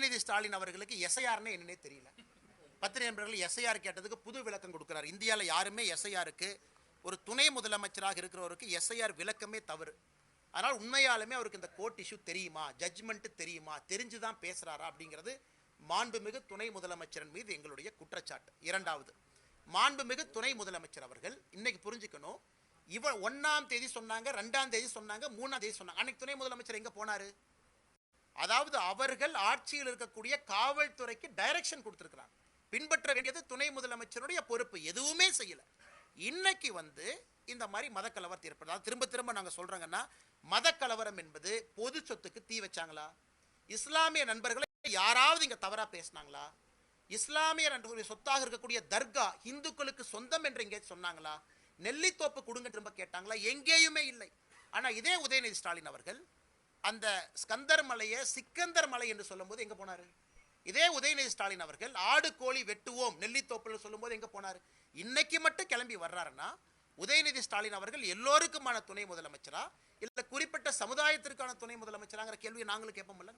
உதயநிதி ஸ்டாலின் அவர்களுக்கு எஸ்ஐஆர்னு என்னன்னே தெரியல. பத்திரிகை நண்பர்கள் எஸ்ஐஆர் கேட்டதுக்கு புது விளக்கம் கொடுக்கிறார். இந்தியாவில் யாருமே எஸ்ஐஆருக்கு ஒரு துணை முதலமைச்சராக இருக்கிறவருக்கு எஸ்ஐஆர் விளக்கமே தவறு. அதனால் உண்மையாலுமே அவருக்கு இந்த கோர்ட் இஷ்யூ தெரியுமா? ஜட்ஜ்மெண்ட் தெரியுமா? தெரிஞ்சு தான் பேசுறாரா? அப்படிங்கிறது மாண்புமிகு துணை முதலமைச்சரின் மீது எங்களுடைய குற்றச்சாட்டு. இரண்டாவது மாண்புமிகு துணை முதலமைச்சர் அவர்கள் இன்னைக்கு புரிஞ்சுக்கணும் இவ ஒன்றாம் தேதி சொன்னாங்க ரெண்டாம் தேதி சொன்னாங்க மூணாம் தேதி சொன்னாங்க. அன்னைக்கு துணை முதலமைச்சர் எங்க போனாரு? அதாவது அவர்கள் ஆட்சியில் இருக்கக்கூடிய காவல்துறைக்கு டைரக்ஷன் கொடுத்திருக்கிறாங்க. பின்பற்ற வேண்டியது துணை முதலமைச்சருடைய பொறுப்பு. எதுவுமே செய்யல. இன்னைக்கு வந்து இந்த மாதிரி மதக்கலவரத்தை ஏற்படுது திரும்ப திரும்ப நாங்கள் சொல்கிறோங்கன்னா மதக்கலவரம் என்பது பொது சொத்துக்கு தீ வச்சாங்களா? இஸ்லாமிய நண்பர்களை யாராவது இங்க தவறா பேசினாங்களா? இஸ்லாமிய நண்பர்களுடைய சொத்தாக இருக்கக்கூடிய தர்கா இந்துக்களுக்கு சொந்தம் என்று எங்கே சொன்னாங்களா? நெல்லித்தோப்பு கொடுங்க திரும்ப கேட்டாங்களா? எங்கேயுமே இல்லை. ஆனா இதே உதயநிதி ஸ்டாலின் அவர்கள் அந்த ஸ்கந்தர் மலையை சிக்கந்தர் மலை என்று சொல்லும்போது எங்க போனாரு? இதே உதயநிதி ஸ்டாலின் அவர்கள் ஆடு கோழி வெட்டுவோம் நெல்லித்தோப்பில் சொல்லும்போது எங்க போனாரு? இன்னைக்கு மட்டும் கிளம்பி வர்றாருன்னா உதயநிதி ஸ்டாலின் அவர்கள் எல்லோருக்குமான துணை முதலமைச்சரா? இல்லை குறிப்பிட்ட சமுதாயத்திற்கான துணை முதலமைச்சராங்கிற கேள்வியை நாங்களும் கேட்போம்ல